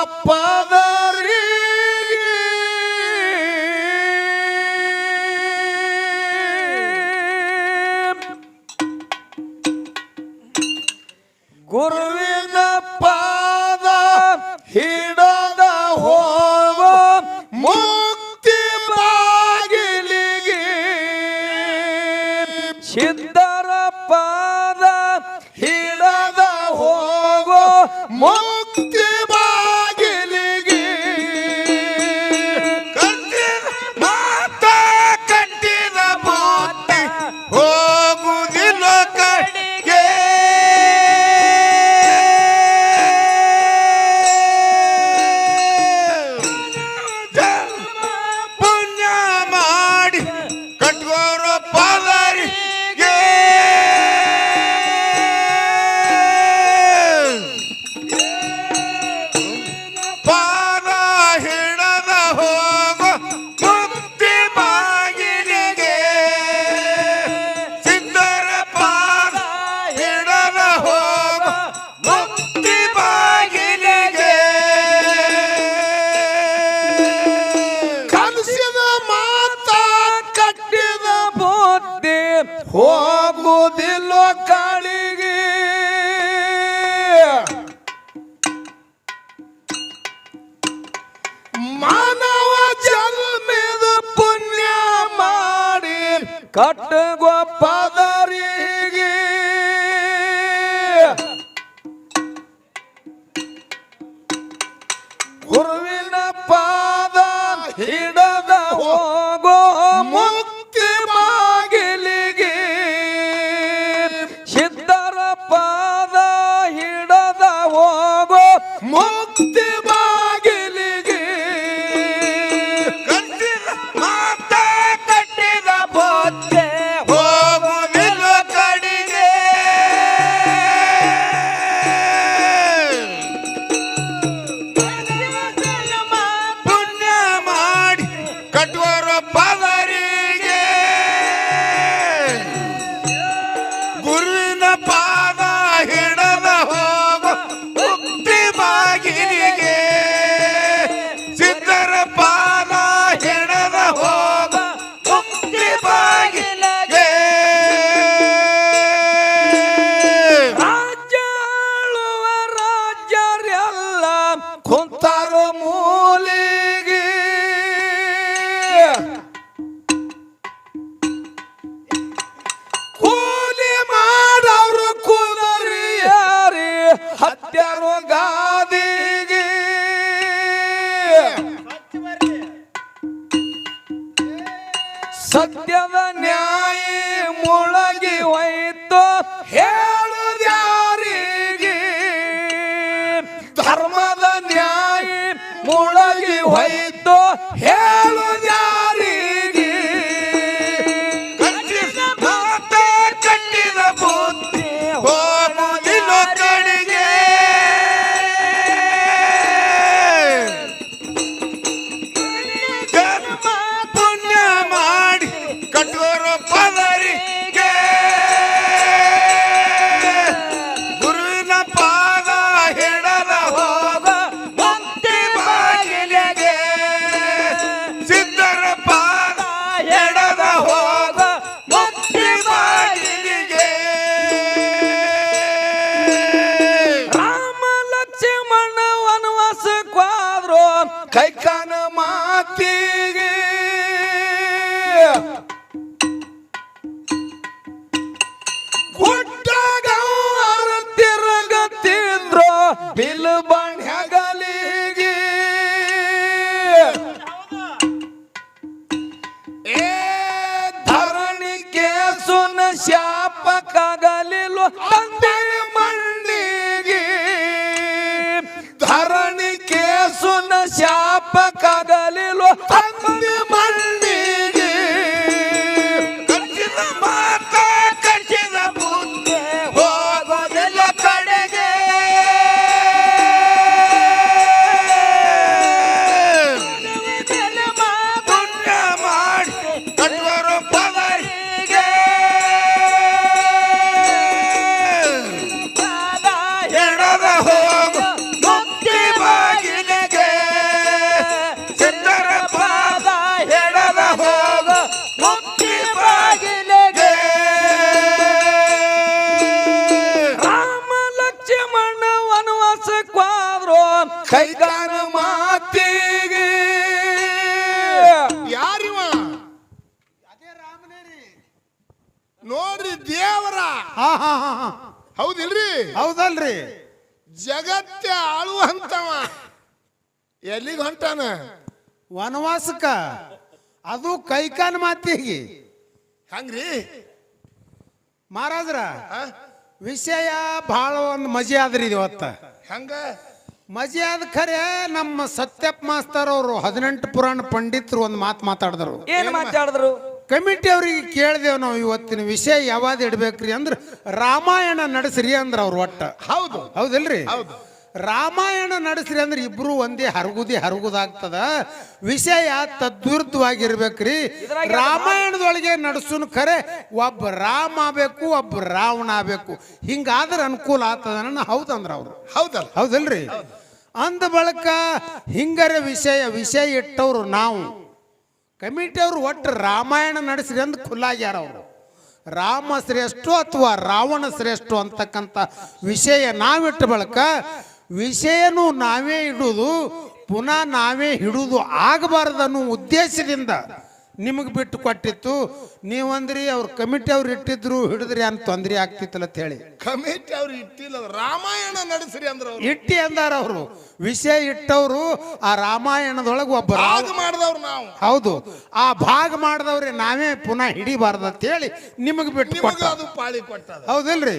ಕಟಗೋಪದರಿ ಗುರುವಿನ ಪಾದ ಹಿಡದ ಹೋಗ ಮುಕ್ತಿ ಬಾಗಿಲಿಗೆ. ಸಿದ್ಧರ ಪಾದ ಹಿಡದ ಹೋಗೋ ಮುಕ್ತಿ ದೇವಾ ಕಟ್ಟ ಗೋಪಾದ ಸತ್ಯದ ನ್ಯಾಯ ಮುಳಗಿ ಹೋಯ್ತು. ಹೇಳುದ್ಯಾರಿಗೆ ಧರ್ಮದ ನ್ಯಾಯ ಮುಳಗಿ ಹೋಯ್ತು. ಹೇಳು ಹೌದಿಲ್ರಿ. ಆಳು ಆಳುವಂತವ ಎಲ್ಲಿಗೆ ಹೊಂಟಾನ? ವನವಾಸಕ ಅದು ಕೈಕಾನ್ ಮಾತಿಗೆ. ಹಂಗ್ರಿ? ಮಹಾರಾಜ್ರ ಆ? ವಿಷಯ ಬಹಳ ಒಂದು ಮಜೆ ಆದ್ರಿ ಇದು ಇವತ್ತ. ಹಂಗ? ಮಜೆ ಆದ ಖರೆ ನಮ್ಮ ಸತ್ಯಪ್ಪ ಮಾಸ್ತರ್ ಅವರು ಹದಿನೆಂಟು ಪುರಾಣ ಪಂಡಿತರು ಒಂದು ಮಾತು ಮಾತಾಡಿದ್ರು. ಏನ್ ಮಾತಾಡಿದ್ರು? ಕಮಿಟಿ ಅವ್ರಿಗೆ ಕೇಳಿದೆವು ನಾವು ಇವತ್ತಿನ ವಿಷಯ ಯಾವಾಗ ಇಡ್ಬೇಕ್ರಿ ಅಂದ್ರೆ ರಾಮಾಯಣ ನಡೆಸ್ರಿ ಅಂದ್ರೆ ಅವ್ರು ಒಟ್ಟ. ಹೌದು. ಹೌದಲ್ರಿ? ಹೌದು. ರಾಮಾಯಣ ನಡೆಸ್ರಿ ಅಂದ್ರೆ ಇಬ್ರು ಒಂದೇ ಹರಗುದಿ ಹರಗುದಾಗ್ತದ. ವಿಷಯ ತದ್ವಿರುದ್ಧವಾಗಿರ್ಬೇಕ್ರಿ. ರಾಮಾಯಣದೊಳಗೆ ನಡೆಸುನ್ ಖರೆ ಒಬ್ಬ ರಾಮ ಆಗ್ಬೇಕು ಒಬ್ಬ ರಾವಣ ಆಗ್ಬೇಕು. ಹಿಂಗಾದ್ರೆ ಅನುಕೂಲ ಆಗ್ತದ ನನ್ನ ಹೌದಂದ್ರ ಅವ್ರು. ಹೌದಲ್ಲ. ಹೌದಲ್ರಿ? ಅಂದ ಬಳಕ ಹಿಂಗರ ವಿಷಯ ವಿಷಯ ಇಟ್ಟವ್ರು ನಾವು. ಕಮಿಟಿ ಅವರು ಒಟ್ಟು ರಾಮಾಯಣ ನಡೆಸ್ರಿ ಅಂದ್ ಖುಲ್ಲಾಗ್ಯಾರ ಅವರು. ರಾಮ ಶ್ರೇಷ್ಠ ಅಥವಾ ರಾವಣ ಶ್ರೇಷ್ಠ ಅಂತಕ್ಕಂಥ ವಿಷಯ ನಾವಿಟ್ಟ ಬಳಕ ವಿಷಯನೂ ನಾವೇ ಇಡುವುದು ಪುನಃ ನಾವೇ ಹಿಡುವುದು ಆಗಬಾರ್ದು ಅನ್ನೋ ಉದ್ದೇಶದಿಂದ ನಿಮಗೆ ಬಿಟ್ಟು ಕೊಟ್ಟಿತ್ತು. ನೀವಂದ್ರಿ ಅವ್ರ ಕಮಿಟಿ ಅವ್ರು ಇಟ್ಟಿದ್ರು ಹಿಡಿದ್ರಿ ಅಂತ ತೊಂದರೆ ಆಗ್ತಿತ್ತಲ್ಲ ಅಂತ ಹೇಳಿ. ಕಮಿಟಿ ಅವ್ರು ಇಟ್ಟಿಲ್ಲ ರಾಮಾಯಣ ನಡೆಸ್ರಿ ಅಂದ್ರ ಇಟ್ಟಿ ಅಂದಾರ ಅವರು. ವಿಷಯ ಇಟ್ಟವರು ಆ ರಾಮಾಯಣದೊಳಗೆ ಒಬ್ಬ ಭಾಗ ಮಾಡಿದವ್ರು ನಾವು. ಹೌದು. ಆ ಭಾಗ ಮಾಡಿದವ್ರೆ ನಾವೇ ಪುನಃ ಹಿಡಿಬಾರ್ದು ಅಂತ ಹೇಳಿ ನಿಮಗೆ ಬಿಟ್ಟು ಕೊಟ್ಟ. ಅದು ಪಾಳಿ ಕೊಟ್ಟದ. ಹೌದಿಲ್ರಿ.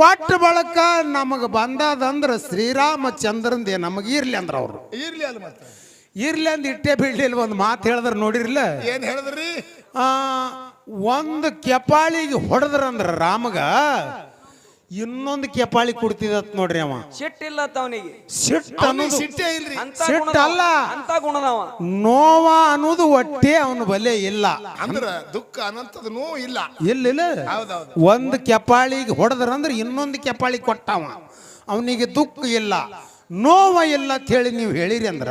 ಕೊಟ್ಟ ಬಳಕ ನಮಗೆ ಬಂದದಂದ್ರ ಶ್ರೀರಾಮಚಂದ್ರಂದೇ ನಮಗೆ ಇರ್ಲಿ ಅಂದ್ರ ಅವರು. ಇರ್ಲಿ ಅಲ್ಲ ಮತ್ತೆ. ಇರ್ಲಿ ಅಂದ್ ಇಟ್ಟೆ ಬೀಳ್ಲಿಲ್ಲ ಒಂದು ಮಾತು ಹೇಳಿದ್ರ ನೋಡಿರ್ಲ ಏನ್ ಹೇಳಿದ್ರಿ? ಆ, ಒಂದು ಕೆಪಾಳಿಗೆ ಹೊಡೆದ್ರಂದ್ರ ರಾಮಗ ಇನ್ನೊಂದು ಕೆಪಾಳಿ ಕುಡ್ತಿದತ್ ನೋಡ್ರಿ ಅವ. ಸಿಟ್ಟಿಲ್ಲ ಅವನಿಗೆ. ಸಿಟ್ಟು ಅನ್ನೋದು ಸಿಟ್ಟೇ ಇಲ್ರಿ. ಅಂತ ಗುಣನವ. ಅಲ್ಲ. ಅಂತ ಗುಣದವ ನೋವ ಅನ್ನೋದು ಒಟ್ಟೆ ಅವನ ಬಲೆ ಇಲ್ಲ. ಅಂದ್ರ ದುಃಖ ಅನಂತದ ನೋವು ಇಲ್ಲ. ಇಲ್ಲ ಹೌದೌದು. ಒಂದು ಕೆಪಾಳಿಗೆ ಹೊಡೆದ್ರಂದ್ರ ಇನ್ನೊಂದು ಕೆಪಾಳಿ ಕೊಟ್ಟವ. ಅವನಿಗೆ ದುಃಖ ಇಲ್ಲ. ನೋವ ಇಲ್ಲ ಅಂತ ಹೇಳಿ ನೀವು ಹೇಳಿರಿ ಅಂದ್ರ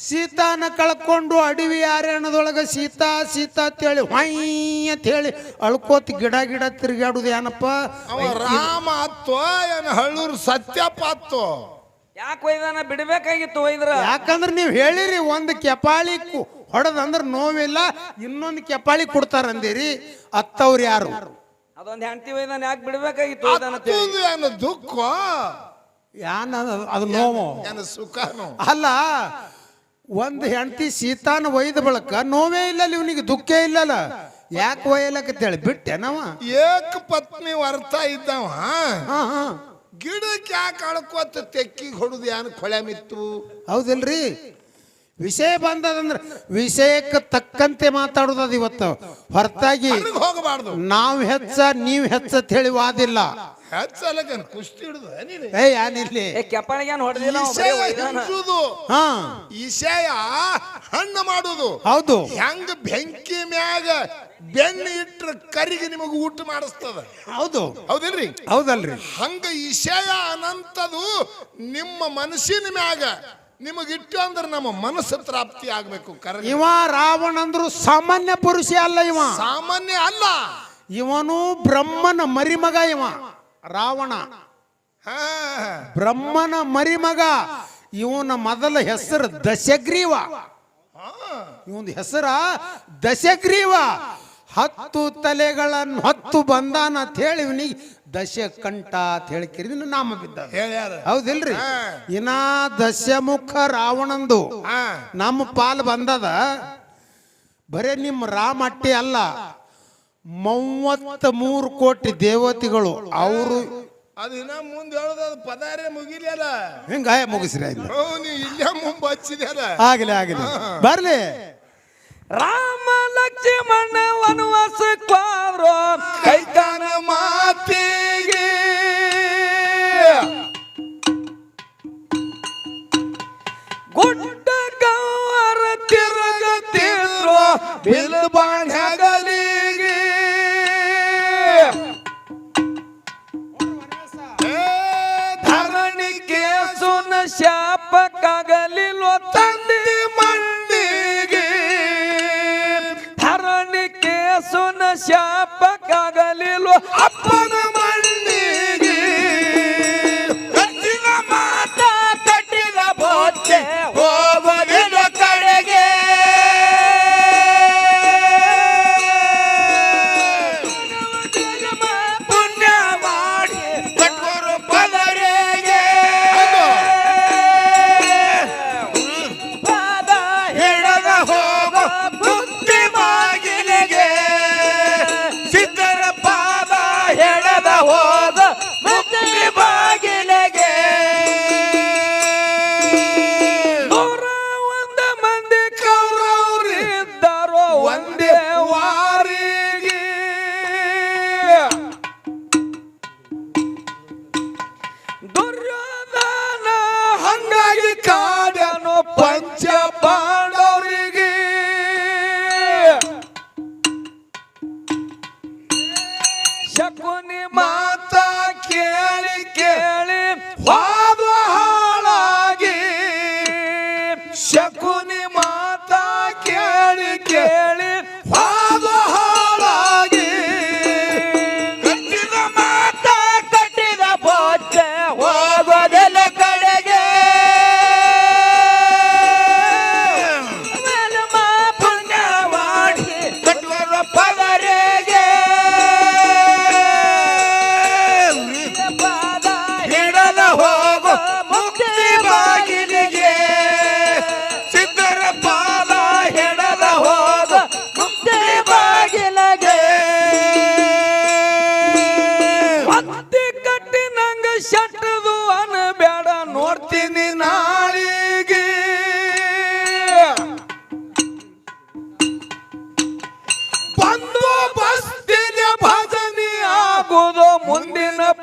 ಸೀತಾನ ಕಳ್ಕೊಂಡು ಅಡವಿ ಅರಣ್ಯದೊಳಗ ಸೀತಾ ಸೀತಾ ಅಂತೇಳಿ ಹೊಯ್ ಅಂತ ಹೇಳಿ ಅಳ್ಕೋತ ಗಿಡ ಗಿಡ ತಿರುಗಾಡುದು ಏನಪ್ಪ? ಅವ ರಾಮ ಅತ್ತೋ ಏನ್ ಹಳ್ಳೂರು ಸತ್ಯಪ್ಪ ಅತ್ತೋ ಯಾಕೆ ಒಯ್ದಾನ ಬಿಡ್ಬೇಕಾಗಿತ್ತು ಒಯ್ದ್ರ ಯಾಕಂದ್ರೆ ನೀವು ಹೇಳಿರಿ ಒಂದು ಕೆಪಾಳಿ ಕು- ಹೊಡೆದಂದ್ರೆ ನೋವಿಲ್ಲ ಇನ್ನೊಂದು ಕೆಪಾಳಿ ಕೊಡ್ತಾರಂದಿರಿ ಅತ್ತವ್ರು ಯಾರು? ಅದೊಂದು ಹೆಂಡತಿ ಒಯ್ದಾನ ಯಾಕೆ ಬಿಡ್ಬೇಕಾಗಿತ್ತು ಒಯ್ದಾನ ಅಂತ ಹೇಳಿ. ಅತ್ತದು ಏನು ದುಃಖ? ಯಾನ ಅದು ನೋವು? ಏನು ಸುಖನು? ಅಲ್ಲ ಒಂದು ಹೆಂಡತಿ ಸೀತಾನ ಒಯ್ದ ಬಳಕ ನೋವೇ ಇಲ್ಲ ಇವನಿಗೆ ದುಃಖ ಇಲ್ಲಲ್ಲ. ಯಾಕೆ ಒಯ್ಯಲಕತ್ತೇಳಿ? ಬಿಟ್ಟೆ ನಾವ ಏಕ ಪತ್ನಿ ವರ್ತ ಇದ್ದವ. ಹಾ ಹಾ. ಗಿಡಕ್ಕೆ ಯಾಕೆ ಅಳ್ಕೋತ ತೆಕ್ಕಿಗೆ ಹೊಡುದು ಯಾನ ಕೊಳೆ ಮಿತ್ತು? ಹೌದಿಲ್ರಿ? ವಿಷಯ ಬಂದದಂದ್ರ ವಿಷಯಕ್ಕೆ ತಕ್ಕಂತೆ ಮಾತಾಡೋದದು ಇವತ್ತು. ಹೊರತಾಗಿ ಹೋಗಬಾರ್ದು. ನಾವು ಹೆಚ್ಚ ನೀವು ಹೆಚ್ಚ ಹೇಳಿ ವಾದಿಲ್ಲ. ಹೆಚ್ಚಲಕ ಕುಸ್ತಿ ಹಿಡಿದು ನೀನು. ಏ ಯಾನಿರ್ಲಿ ಏ ಕೆಪಾಳಿಗೇನ್ ಹೊಡೆದಿಲ್ಲ ಅವ ಬರೀ ಈಶಯ ಒಯ್ದಾನ? ಹಿಂಸುದು ಹಾ. ಈಶಯ ಹಣ್ಣು ಮಾಡುದು. ಹೌದು. ಹೆಂಗ ಬೆಂಕಿ ಮ್ಯಾಗ ಬೆಣ್ಣೆ ಇಟ್ರ ಕರಿಗೆ ನಿಮಗೆ ಊಟ ಮಾಡಿಸ್ತದ? ಹೌದು. ಹೌದಿಲ್ರಿ? ಹೌದಲ್ರಿ. ಹಂಗ ಈಶಯ ಅನಂತದು ನಿಮ್ಮ ಮನಸ್ಸಿನ ಮ್ಯಾಗ ನಿಮಗಿಟ್ಟು ಅಂದ್ರೆ ನಮ್ಮ ಮನಸ್ಸು ಪ್ರಾಪ್ತಿ ಆಗ್ಬೇಕು ಕರೆ. ಇವ ರಾವಣ ಅಂದ್ರು ಸಾಮಾನ್ಯ ಪುರುಷ ಅಲ್ಲ ಇವ. ಸಾಮಾನ್ಯ ಅಲ್ಲ. ಇವನು ಬ್ರಹ್ಮನ ಮರಿಮಗ ಇವ. ರಾವಣ. ಬ್ರಹ್ಮನ ಮರಿಮಗ. ಇವನ ಮೊದಲ ಹೆಸರು ದಶಗ್ರೀವ. ಇವನ್ ಹೆಸರ ದಶಗ್ರೀವ. ಹತ್ತು ತಲೆಗಳನ್ನು ಹತ್ತು ಬಂದಾನ ಅಂತ ಹೇಳಿ ಇವನಿಗೆ ದಶಕಂಠ ಅಂತ ಹೇಳಿ ನಾಮ ಬಿದ್ದ ಹೌದಿಲ್ರಿ. ಇನ್ನ ದಶಮುಖ ರಾವಣಂದು ನಮ್ಮ ಪಾಲ್ ಬಂದದ. ಬರೇ ನಿಮ್ಮ ರಾಮ ಅಟ್ಟಿ ಅಲ್ಲ. ಮೂವತ್ತ ಮೂರು ಕೋಟಿ ದೇವತೆಗಳು ಅವರು ಅದು ಇನ್ನ ಮುಂದೆ ಹೇಳೋದು ಅದು ಪದಾರೇ ಮುಗಿಲಿಯಲ್ಲ. ಹಿಂಗಾಯ ಮುಗಿಸ್ರಿ ಆಯ್ತು. ನೀವು ಇಲ್ಲೇ ಮುಂಬ ಹಚ್ಚಿದ್ಯಾರ ಆಗಲಿ ಆಗಲಿ. ಬರ್ಲಿ. ರಾಮ ಲಕ್ಷ್ಮಣ ವನವಾಸ ಕೈತಾನ ಮಾತಿಗೆ. ಗುಡ್ಡ ಗೌರ ತಿರುಗತಿದ್ರು ಬಿಲ್ ಹಗಲಿಗೆ ಶಾಪಕ್ಕಾಗಲಿಲ್ವ? ಅಪ್ಪನ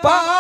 빠.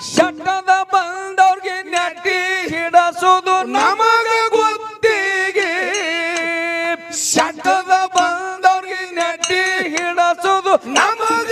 ಶಟ್ಟದ ಬಂದವ್ರಿಗೆ ನೆಟ್ಟಿ ಹಿಡಸೋದು ನಮಗ ಗೊತ್ತಿಗೆ. ಶಟ್ಟದ ಬಂದವ್ರಿಗೆ ನೆಟ್ಟಿ ಹಿಡಸೋದು ನಮಗ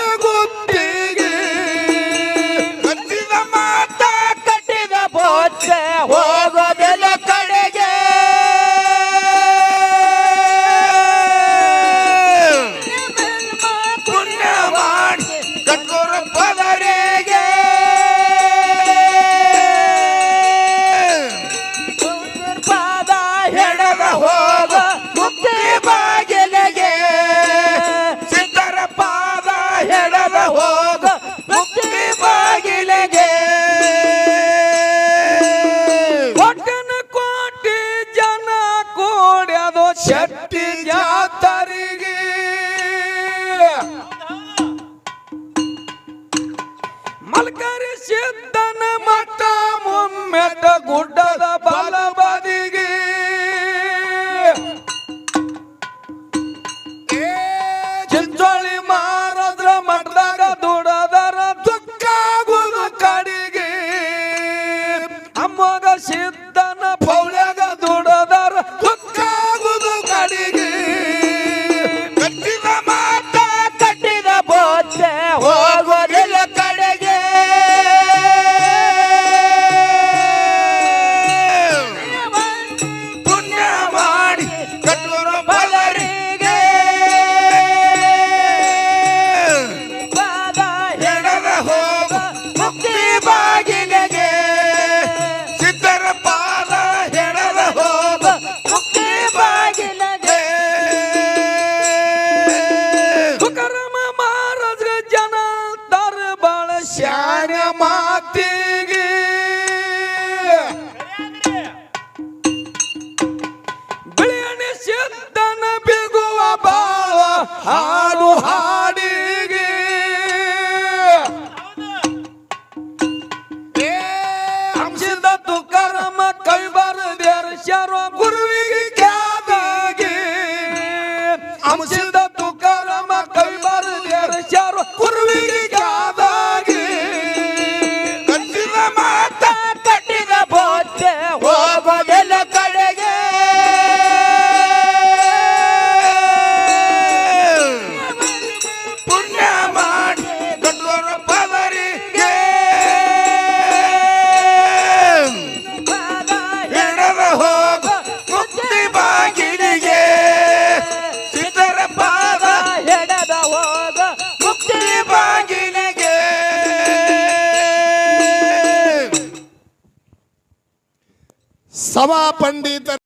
Ah.